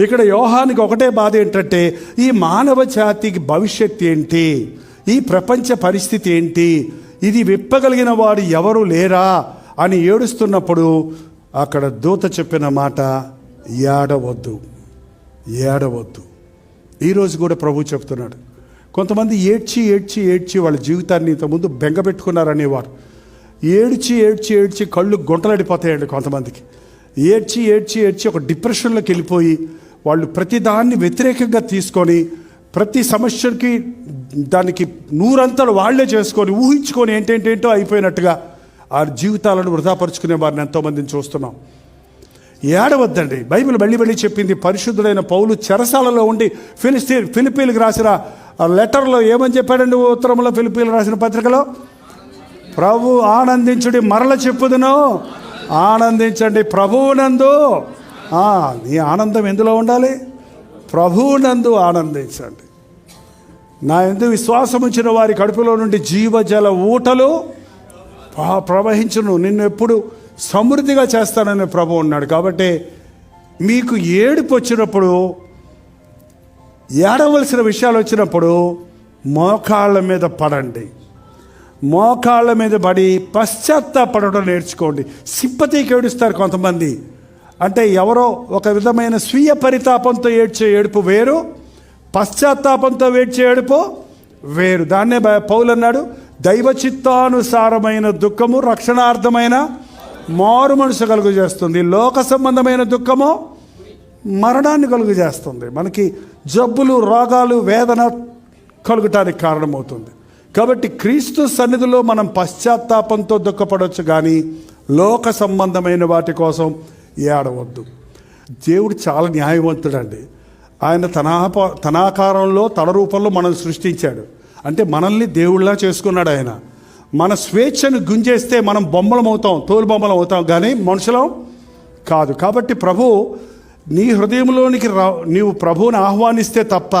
ఇక్కడ యోహానికి ఒకటే బాధ ఏంటంటే ఈ మానవ జాతికి భవిష్యత్ ఏంటి? ఈ ప్రపంచ పరిస్థితి ఏంటి? ఇది విప్పగలిగిన వాడు ఎవరు లేరా? అని ఏడుస్తున్నప్పుడు అక్కడ దూత చెప్పిన మాట ఏడవద్దు ఏడవద్దు. ఈరోజు కూడా ప్రభు చెప్తున్నాడు. కొంతమంది ఏడ్చి ఏడ్చి ఏడ్చి వాళ్ళ జీవితాన్ని ఇంతకుముందు బెంగపెట్టుకున్నారనేవారు ఏడ్చి ఏడ్చి ఏడ్చి కళ్ళు గుంటలడిపోతాయండి కొంతమందికి. ఏడ్చి ఏడ్చి ఏడ్చి ఒక డిప్రెషన్లోకి వెళ్ళిపోయి వాళ్ళు ప్రతి దాన్ని వ్యతిరేకంగా తీసుకొని ప్రతి సమస్యకి దానికి నూరంతలు వాళ్ళే చేసుకొని ఊహించుకొని ఏంటేంటేంటో అయిపోయినట్టుగా ఆ జీవితాలను వృధాపరుచుకునే వారిని ఎంతోమందిని చూస్తున్నాం. ఏడవద్దండి. బైబిల్ మళ్ళీ మళ్ళీ చెప్పింది పరిశుద్ధుడైన పౌలు చెరసాలలో ఉండి ఫిలిస్తీ ఫిలిపీలకు రాసిన ఆ లెటర్లో ఏమని చెప్పాడండి ఉత్తరంలో ఫిలిపీలు రాసిన పత్రికలో? ప్రభు ఆనందించుడి మరల చెప్పుదును. ఆనందించండి ప్రభువునందు. నీ ఆనందం ఎందులో ఉండాలి? ప్రభువునందు ఆనందించండి. నా ఎందు విశ్వాసం ఉంచిన వారి కడుపులో నుండి జీవజల ఊటలు ప్రవహించును. నిన్ను ఎప్పుడు సమృద్ధిగా చేస్తానని ప్రభు ఉన్నాడు. కాబట్టి మీకు ఏడుపు వచ్చినప్పుడు ఏడవలసిన విషయాలు వచ్చినప్పుడు మోకాళ్ళ మీద పడండి. మోకాళ్ళ మీద పడి పశ్చాత్తాపడడం నేర్చుకోండి. సింపతికి ఏడుస్తారు కొంతమంది. అంటే ఎవరో ఒక విధమైన స్వీయ పరితాపంతో ఏడ్చే ఏడుపు వేరు పశ్చాత్తాపంతో ఏడ్చే ఏడుపు వేరు. దాన్నే బ- పౌలు అన్నాడు దైవ చిత్తానుసారమైన దుఃఖము రక్షణార్థమైన మారు మనసు కలుగు చేస్తుంది. లోక సంబంధమైన దుఃఖము మరణాన్ని కలుగు చేస్తుంది. మనకి జబ్బులు రోగాలు వేదన కలుగటానికి కారణమవుతుంది. కాబట్టి క్రీస్తు సన్నిధిలో మనం పశ్చాత్తాపంతో దుఃఖపడవచ్చు కానీ లోక సంబంధమైన వాటి కోసం ఏడవద్దు. దేవుడు చాలా న్యాయవంతుడండి. ఆయన తనాప తనాకారంలో తన రూపంలో మనం సృష్టించాడు. అంటే మనల్ని దేవుళ్ళ చేసుకున్నాడు ఆయన. మన స్వేచ్ఛను గుంజేస్తే మనం బొమ్మలం అవుతాం తోలు బొమ్మలం అవుతాం. కానీ మనుషులం కాదు. కాబట్టి ప్రభు నీ హృదయంలోనికి రా నీవు ప్రభువుని ఆహ్వానిస్తే తప్ప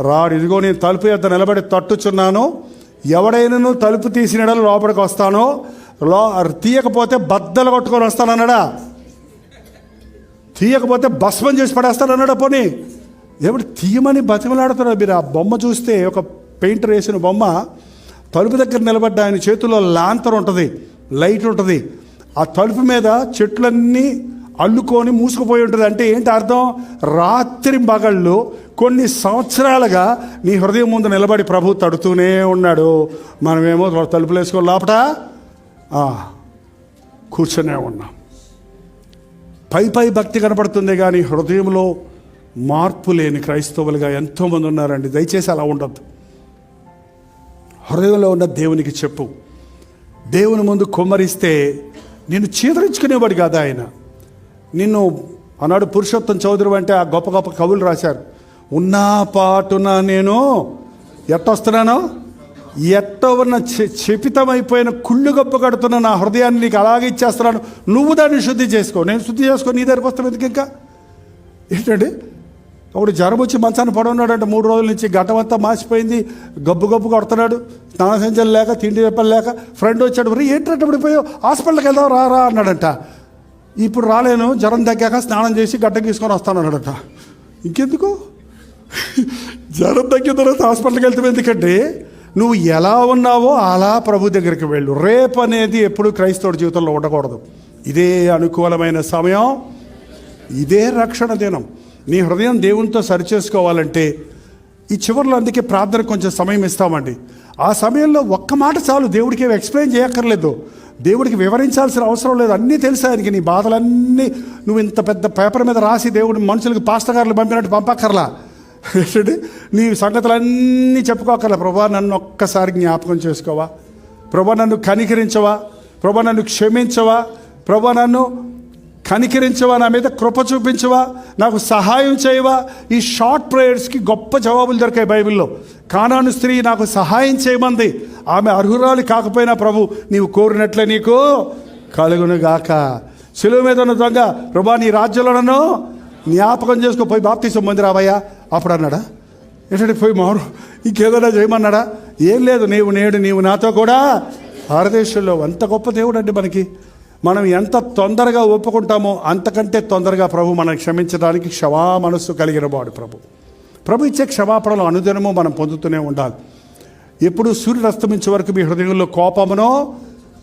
రాడు. ఇదిగో నేను తలుపు యొద్ద నిలబడి తట్టుచున్నాను. ఎవడైనాను తలుపు తీసిన లోపలికి వస్తానో లో తీయకపోతే బద్దలు కొట్టుకొని వస్తానన్నాడా? తీయకపోతే భస్మం చేసి పడేస్తానన్నాడా పోనీ. ఏమిటి తీయమని బతిమలాడుతున్నారు మీరు? ఆ బొమ్మ చూస్తే ఒక పెయింటర్ వేసిన బొమ్మ తలుపు దగ్గర నిలబడ్డ ఆయన చేతిలో లాంతర్ ఉంటుంది లైట్ ఉంటుంది. ఆ తలుపు మీద చెట్లన్నీ అల్లుకొని మూసుకుపోయి ఉంటుంది. అంటే ఏంటి అర్థం? రాత్రి మగళ్ళు కొన్ని సంవత్సరాలుగా నీ హృదయం ముందు నిలబడి ప్రభు తడుతూనే ఉన్నాడు. మనమేమో తలుపులు వేసుకొని లోపట కూర్చునే కూర్చొనే ఉన్నాం. పై పై భక్తి కనపడుతుంది కానీ హృదయంలో మార్పు లేని క్రైస్తవులుగా ఎంతోమంది ఉన్నారండి. దయచేసి అలా ఉండద్దు. హృదయంలో ఉన్న దేవునికి చెప్పు. దేవుని ముందు కుమ్మరిస్తే నిన్ను చీదరించుకునేవాడు కాదు ఆయన. నిన్ను ఆనాడు పురుషోత్తం చౌదరి అంటే ఆ గొప్ప గొప్ప కవులు రాశారు. ఉన్నా పాటున నేను ఎట్టొస్తున్నాను ఎట్ట ఉన్న చెపితమైపోయిన కుళ్ళు గొప్ప కడుతున్న నా హృదయాన్ని నీకు అలాగే ఇచ్చేస్తున్నాను. నువ్వు దాన్ని శుద్ధి చేసుకో. నేను శుద్ధి చేసుకో నీ దగ్గరకు వస్తాం ఎందుకు ఇంకా? ఏంటండి? ఒకడు జ్వరం వచ్చి మంచాన్ని పడున్నాడంటే మూడు రోజుల నుంచి గడ్డం మార్చిపోయింది గబ్బు గబ్బు కొడుతున్నాడు. స్నాన సంచలు లేక తిండి చెప్పలు లేక ఫ్రెండ్ వచ్చాడు. మరి ఏంటంటే ఇప్పుడు పోయి హాస్పిటల్కి వెళ్దాం రా రా అన్నాడంట. ఇప్పుడు రాలేను జ్వరం తగ్గాక స్నానం చేసి గడ్డ తీసుకొని వస్తాను అన్నాడట. ఇంకెందుకు? జ్వరం తగ్గిన తర్వాత హాస్పిటల్కి వెళ్తే ఎందుకంటే నువ్వు ఎలా ఉన్నావో అలా ప్రభు దగ్గరికి వెళ్ళు. రేపు అనేది ఎప్పుడు క్రైస్తవుడి జీవితంలో ఉండకూడదు. ఇదే అనుకూలమైన సమయం. ఇదే రక్షణ దినం. నీ హృదయం దేవునితో సరిచేసుకోవాలంటే ఈ చివరిలో అందుకే ప్రార్థన కొంచెం సమయం ఇస్తామండి. ఆ సమయంలో ఒక్క మాట చాలు. దేవుడికి ఏమి ఎక్స్ప్లెయిన్ చేయక్కర్లేదు. దేవుడికి వివరించాల్సిన అవసరం లేదు. అన్నీ తెలుసు ఆయనకి? నీ బాధలన్నీ నువ్వు ఇంత పెద్ద పేపర్ మీద రాసి దేవుడు మనుషులకు పాస్తగారులు పంపినట్టు పంపక్కర్లా. ఏంటంటే నీ సంగతులన్నీ చెప్పుకోకర్లా. ప్రభా నన్ను ఒక్కసారి జ్ఞాపకం చేసుకోవా. ప్రభా నన్ను కనికరించవా. ప్రభా నన్ను క్షమించవా. ప్రభా నన్ను కనికరించవా. నా మీద కృప చూపించవా. నాకు సహాయం చేయవా. ఈ షార్ట్ ప్రేయర్స్కి గొప్ప జవాబులు దొరికాయి బైబిల్లో. కానాను స్త్రీ నాకు సహాయం చేయమంది. ఆమె అర్హురాలు కాకపోయినా ప్రభు నీవు కోరినట్లే నీకు కలుగునుగాక. సెలువు మీద ఉన్న దొంగ ప్రభా నీ రాజ్యంలో నన్ను జ్ఞాపకం చేసుకోపోయి బాప్తీసం మందిరావయ్యా అప్పుడు అన్నాడా ఏంటంటే పోయి మారు ఇంకేదైనా చేయమన్నాడా? ఏం లేదు నీవు నేడు నీవు నాతో కూడా భారతదేశంలో అంత గొప్ప దేవుడు అండి మనకి. మనం ఎంత తొందరగా ఒప్పుకుంటామో అంతకంటే తొందరగా ప్రభు మనం క్షమించడానికి క్షమా మనస్సు కలిగిన వాడు ప్రభు. ప్రభు ఇచ్చే క్షమాపణలు అనుదినము మనం పొందుతూనే ఉండాలి. ఎప్పుడు సూర్యుడు అస్తమించే వరకు మీ హృదయంలో కోపమునో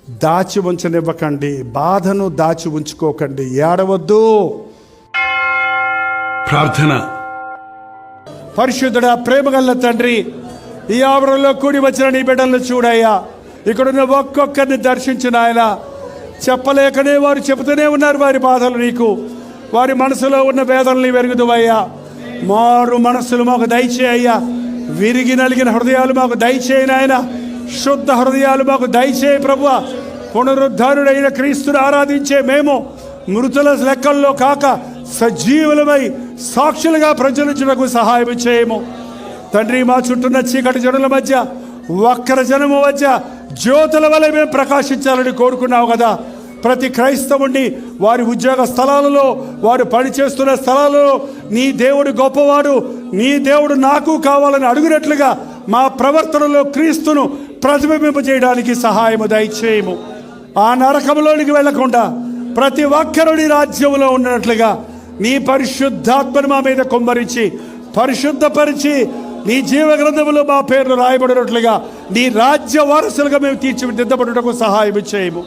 దాచి ఉంచనివ్వకండి. బాధను దాచి ఉంచుకోకండి. ఏడవద్దు. ప్రార్థన. పరిశుద్ధుడా ప్రేమగల్ల తండ్రి ఈ ఆవరణలో కూడి వచ్చిన నీ బిడ్డలను చూడయ్యా. ఇక్కడున్న ఒక్కొక్కరిని దర్శించిన ఆయన చెప్పలేకనే వారు చెబుతూనే ఉన్నారు వారి బాధలు నీకు. వారి మనసులో ఉన్న వేదనని వెరుగుదువయ్యా మారు మనస్సులు మాకు దయచేయ్యా. విరిగి నలిగిన హృదయాలు మాకు దయచేయి నాయన. శుద్ధ హృదయాలు మాకు దయచేయి ప్రభు పునరుద్ధారుడైన క్రీస్తుని ఆరాధించే మేము మృతుల లెక్కల్లో కాక సజీవులమై సాక్షులుగా ప్రజలించుటకు సహాయం చేయము. తండ్రి మా చుట్టూన్న చీకటి జనుల మధ్య వక్ర జనము మధ్య జ్యోతుల వల్ల మేము ప్రకాశించాలని కోరుకున్నావు కదా. ప్రతి క్రైస్తవుణ్ణి వారి ఉద్యోగ స్థలాలలో వారు పనిచేస్తున్న స్థలాలలో నీ దేవుడు గొప్పవాడు నీ దేవుడు నాకు కావాలని అడుగునట్లుగా మా ప్రవర్తనలో క్రీస్తును ప్రతిబింబింప చేయడానికి సహాయము దయచేయము. ఆ నరకంలోనికి వెళ్ళకుండా ప్రతి ఒక్కరుడి రాజ్యంలో ఉన్నట్లుగా నీ పరిశుద్ధాత్మను మా మీద కుమ్మరించి పరిశుద్ధపరిచి నీ జీవ గ్రంథములో మా పేర్లు రాయబడినట్లుగా నీ రాజ్య వారసులుగా మేము తీర్చిదిద్దబడుటకు సహాయం చేయము.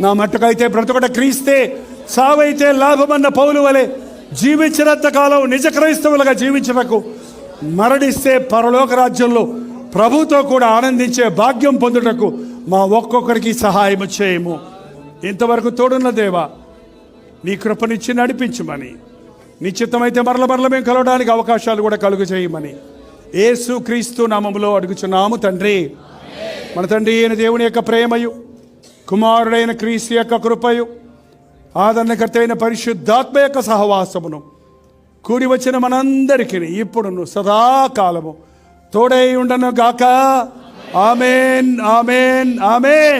నా మట్టుకైతే బ్రతుకట క్రీస్తే సావైతే లాభమన్న పౌలు వలె జీవించినంత కాలం నిజ క్రైస్తవులుగా జీవించటకు మరణిస్తే పరలోక రాజ్యంలో ప్రభుతో కూడా ఆనందించే భాగ్యం పొందుటకు మా ఒక్కొక్కరికి సహాయం చేయము. ఇంతవరకు తోడున్న దేవా నీ కృపనిచ్చి నడిపించమని. నిశ్చితమైతే మరల మరల మేము కలవడానికి అవకాశాలు కూడా కలుగు చేయమని ఏసు క్రీస్తు నామములో అడుగుచున్నాము తండ్రి. మన తండ్రి అయిన దేవుని యొక్క ప్రేమయు కుమారుడైన క్రీస్తు యొక్క కృపయు ఆదరణకర్త అయిన పరిశుద్ధాత్మ యొక్క సహవాసమును కూడి వచ్చిన మనందరికీ ఇప్పుడును సదాకాలము తోడై ఉండను గాక ఆమెన్ ఆమెన్ ఆమెన్.